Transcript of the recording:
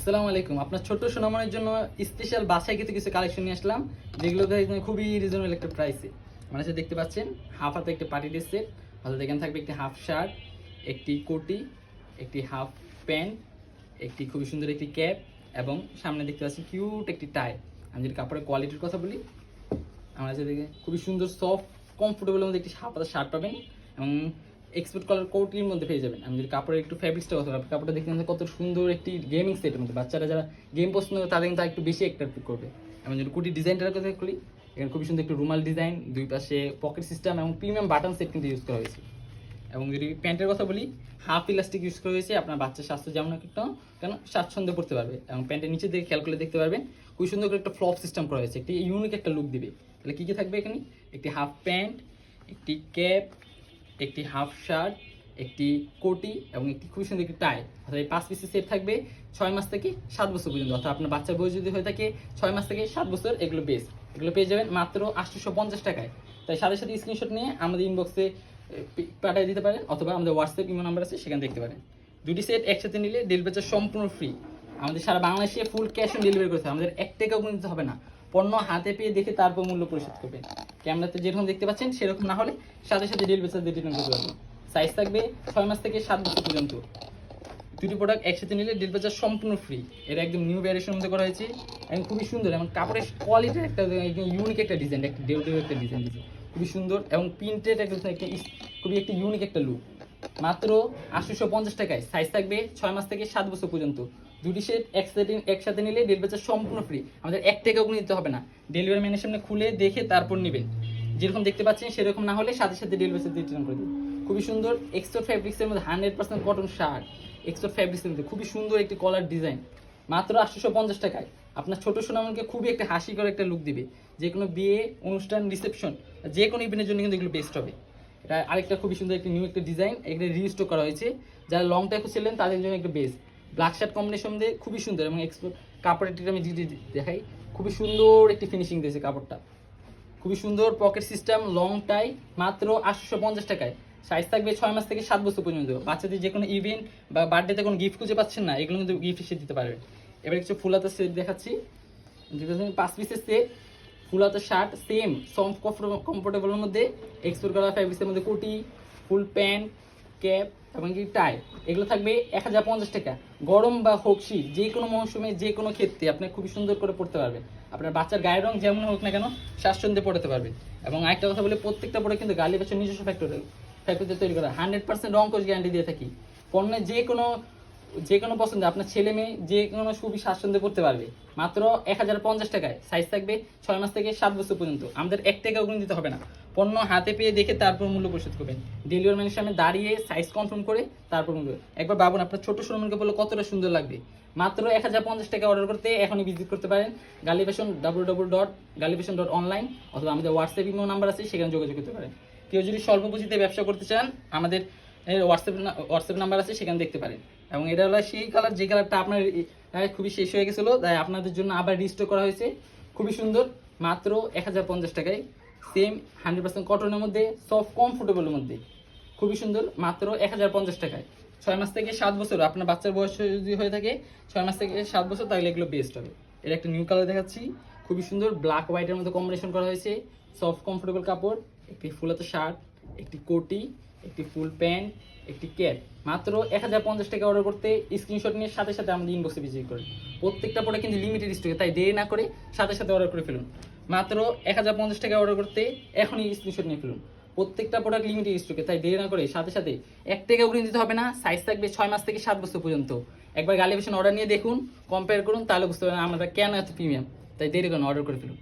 আসসালামু আলাইকুম। আপনার ছোট সোনামনের জন্য স্পেশাল বাসায় কিছু কিছু কালেকশন নিয়ে আসলাম, যেগুলো খুবই রিজনেবল একটা প্রাইসে মানে হচ্ছে দেখতে পাচ্ছেন হাফ হাতে একটি পার্টি ড্রেস সেট হাতে এখানে থাকবে একটি হাফ শার্ট একটি কোটি একটি হাফ প্যান্ট একটি খুবই সুন্দর একটি ক্যাপ এবং সামনে দেখতে পাচ্ছেন কিউট একটি টাই আমি যদি কাপড়ের কোয়ালিটির কথা বলি, আমরা হচ্ছে দেখে খুবই সুন্দর সফট কমফোর্টেবল মধ্যে একটি হাফ হাতে শার্ট পাবেন এবং এক্সপোর্ট কালার কোটির মধ্যে পেয়ে যাবেন। আমি যদি কাপড়ের একটু ফ্যাব্রিক্সটা কথা বলি, কাপড়টা দেখতে কত সুন্দর একটি গেমিং সেটের মধ্যে। বাচ্চারা যারা গেম পছন্দ করে তাদের কিন্তু একটু বেশি অ্যাট্রাক্ট করবে। আমি যদি কুটি ডিজাইনটার কথা বলি এখানে খুবই সুন্দর একটু রুমাল ডিজাইন দুই পাশে পকেট সিস্টেম এবং প্রিমিয়াম বাটন সেট কিন্তু ইউজ করা হয়েছে। এবং যদি প্যান্টের কথা বলি হাফ ইলাস্টিক ইউজ করা হয়েছে আপনার বাচ্চার স্বাস্থ্য যেমন একটা কেন স্বাচ্ছন্দ্য পড়তে পারবে। এবং প্যান্টের নিচে দিকে খেয়াল করলে দেখতে পারবেন খুবই সুন্দর করে একটা ফ্লপ সিস্টেম করা হয়েছে। একটি ইউনিক একটা লুক দিবে। তাহলে কী কী থাকবে এখানে? একটি হাফ প্যান্ট একটি ক্যাপ একটি হাফ শার্ট একটি কোটি এবং একটি খুবই সুন্দর একটি টাই অর্থাৎ এই পাঁচ পিসের সেট থাকবে ছয় মাস থেকে সাত বছর পর্যন্ত। অর্থাৎ আপনার বাচ্চার বয়স যদি হয়ে থাকে, ছয় মাস থেকে সাত বছর এগুলো বেস এগুলো পেয়ে যাবেন মাত্র আটশোশো পঞ্চাশ টাকায়। তাই সাথে সাথে স্ক্রিনশট নিয়ে আমাদের ইনবক্সে পাঠিয়ে দিতে পারেন অথবা আমাদের হোয়াটসঅ্যাপ ইমো নাম্বার আছে, সেখানে দেখতে পারেন। দুটি সেট একসাথে নিলে ডেলিভারি সম্পূর্ণ ফ্রি আমাদের সারা বাংলাদেশে ফুল ক্যাশ অন ডেলিভারি করতে হবে। আমাদের এক টাকাও কোনো দিতে হবে না। পণ্য হাতে পেয়ে দেখে তারপর মূল্য পরিশোধ করবেন ক্যামেরাতে যেরকম দেখতে পাচ্ছেন, সেরকম না হলে সাথে সাথে ডেলিভারি চার্জ রিটার্ন করতে পারবেন সাইজ থাকবে ছয় মাস থেকে সাত বছর পর্যন্ত। দুটি প্রোডাক্ট একসাথে নিলে ডেলিভারি চার্জ সম্পূর্ণ ফ্রি এটা একদম নিউ ভ্যারিয়েশন মধ্যে করা হয়েছে। এবং খুবই সুন্দর, এবং কাপড়ের কোয়ালিটির একটা, একদম ইউনিক একটা ডিজাইন একটা ডেউ ডেউ একটা ডিজাইন দিয়েছে। খুবই সুন্দর, এবং প্রিন্টেড একটা খুবই একটা ইউনিক একটা লুক মাত্র আটশোশো পঞ্চাশ টাকায়। সাইজ থাকবে ছয় মাস থেকে সাত বছর পর্যন্ত। দুটি সেট একসাথে একসাথে নিলে ডেলিভারি চার্জ সম্পূর্ণ ফ্রি আমাদের এক টাকাও নিতে হবে না। ডেলিভারি ম্যানের সামনে খুলে দেখে তারপর নেবেন। যেরকম দেখতে পাচ্ছেন, সেরকম না হলে সাথে সাথে ডেলিভারি চার্জ রিটার্ন করে দিন খুবই সুন্দর এক্সট্রা ফ্যাব্রিক্সের মধ্যে hundred percent cotton shirt extra ফ্যাব্রিক্সের মধ্যে। খুবই সুন্দর একটি কলার ডিজাইন মাত্র আটশোশো পঞ্চাশ টাকায়। আপনার ছোট সোনামনকে খুবই একটা হাসি করে একটা লুক দিবে। যে কোনো বিয়ে, অনুষ্ঠান রিসেপশন যে কোনো ইভেন্টের জন্য কিন্তু এগুলো বেস্ট হবে। এটা আরেকটা খুবই সুন্দর একটি নিউ একটা ডিজাইন এখানে রিস্টোর করা হয়েছে। যারা লং টাইপ ছিলেন, তাদের জন্য একটা বেস্ট ব্ল্যাক শার্ট কম্বিনেশন দিয়ে খুবই সুন্দর এবং কাপড়ের দিকটা আমি যদি দেখাই। খুবই সুন্দর একটি ফিনিশিং দিয়েছে কাপড়টা। খুবই সুন্দর পকেট সিস্টেম লং টাই মাত্র আটশো পঞ্চাশ টাকায়। সাইজ থাকবে ছয় মাস থেকে সাত বছর পর্যন্ত। বাচ্চাদের যে কোনো ইভেন্ট বা বার্থডেতে কোনো গিফট খুঁজে পাচ্ছেন না, এগুলো কিন্তু গিফট হিসেবে দিতে পারবেন। এবার কিছু ফুলাতে সেট দেখাচ্ছি। পাঁচ পিসের সেট ফুলাতে শার্ট সেম সফট কমফোর্টেবলের মধ্যে। এক্সপোর্ট করা ফ্যাব্রিক্সের মধ্যে কোটি ফুল প্যান্ট ক্যাপ এবং কি টাই, এগুলো থাকবে এক হাজার পঞ্চাশ টাকা। গরম বা হোক শীত যে কোনো মৌসুমে, যে কোনো ক্ষেত্রে আপনি খুবই সুন্দর করে পড়তে পারবেন। আপনার বাচ্চার গায়ের রং যেমন হোক না কেন, স্বাচ্ছন্দ্যে পড়তে পারবে এবং আরেকটা কথা বলে, প্রত্যেকটা পরে কিন্তু গালি বাচ্চার নিজস্ব ফ্যাক্টরি ফ্যাক্টরিতে তৈরি করা। হান্ড্রেড পার্সেন্ট রং কোচ গ্যারান্টি দিয়ে থাকি। পণ্যের যে কোনো যে কোনো পছন্দ, আপনার ছেলে মেয়ে যে কোনো খুবই স্বাচ্ছন্দ্যে করতে পারবে। মাত্র এক হাজার পঞ্চাশ টাকায় সাইজ থাকবে ছয় মাস থেকে সাত বছর পর্যন্ত। আমাদের এক টাকাও কোনো দিতে হবে না। পণ্য হাতে পেয়ে দেখে তারপর মূল্য পরিশোধ করবেন। ডেলিভারি ম্যানের সামনে দাঁড়িয়ে সাইজ কনফার্ম করে তারপর মূল্য। একবার ভাবুন, আপনার ছোট সোনামনকে বললে কতটা সুন্দর লাগবে। মাত্র এক হাজার পঞ্চাশ টাকা অর্ডার করতে এখনই ভিজিট করতে পারেন Gali fashion W W dot Gali fashion dot online অথবা আমাদের হোয়াটসঅ্যাপ ইমো নাম্বার আছে, সেখানে যোগাযোগ করতে পারেন। কেউ যদি স্বল্প পুঁজিতে ব্যবসা করতে চান, আমাদের হোয়াটসঅ্যাপ হোয়াটসঅ্যাপ নাম্বার আছে, সেখানে দেখতে পারেন। এবং এটা হলো সেই কালার যে কালারটা আপনার খুবই শেষ হয়ে গেছিল, তাই আপনাদের জন্য আবার রিস্টোর করা হয়েছে। খুবই সুন্দর, মাত্র এক হাজার পঞ্চাশ টাকায়। সেম হান্ড্রেড পার্সেন্ট কটনের মধ্যে সফট কমফোর্টেবলের মধ্যে। খুবই সুন্দর, মাত্র এক হাজার পঞ্চাশ টাকায়। ছয় মাস থেকে সাত বছর, আপনার বাচ্চার বয়স যদি হয়ে থাকে, ছয় মাস থেকে সাত বছর, তাহলে এগুলো বেস্ট হবে। এটা একটা নিউ কালার দেখাচ্ছি। খুবই সুন্দর ব্ল্যাক হোয়াইটের মধ্যে কম্বিনেশন করা হয়েছে। সফট কমফোর্টেবল কাপড়, একটি ফুলাতো শার্ট একটি কোটি, একটি ফুল প্যান্ট একটি ক্যাপ মাত্র এক হাজার পঞ্চাশ টাকা অর্ডার করতে স্ক্রিনশট নিয়ে সাথে সাথে আমাদের ইনবক্সে ভিজিট করেন প্রত্যেকটা প্রোডাক্ট কিন্তু লিমিটেড স্টকে তাই দেরি না করে সাথে সাথে অর্ডার করে ফেলুন। মাত্র এক হাজার পঞ্চাশ টাকা অর্ডার করতে এখনই স্ক্রিনশট নিয়ে ফেলুন। প্রত্যেকটা প্রোডাক্ট লিমিটেড স্টকে তাই দেরি না করে সাথে সাথে এক টাকা উড়িয়ে দিতে হবে না সাইজ থাকবে ছয় মাস থেকে সাত বছর পর্যন্ত। একবার গালিভেশন অর্ডার নিয়ে দেখুন কম্পেয়ার করুন, তাহলে বুঝতে পারবেন আমরা কেন এত প্রিমিয়াম তাই দেরি করুন অর্ডার করে ফেলুন।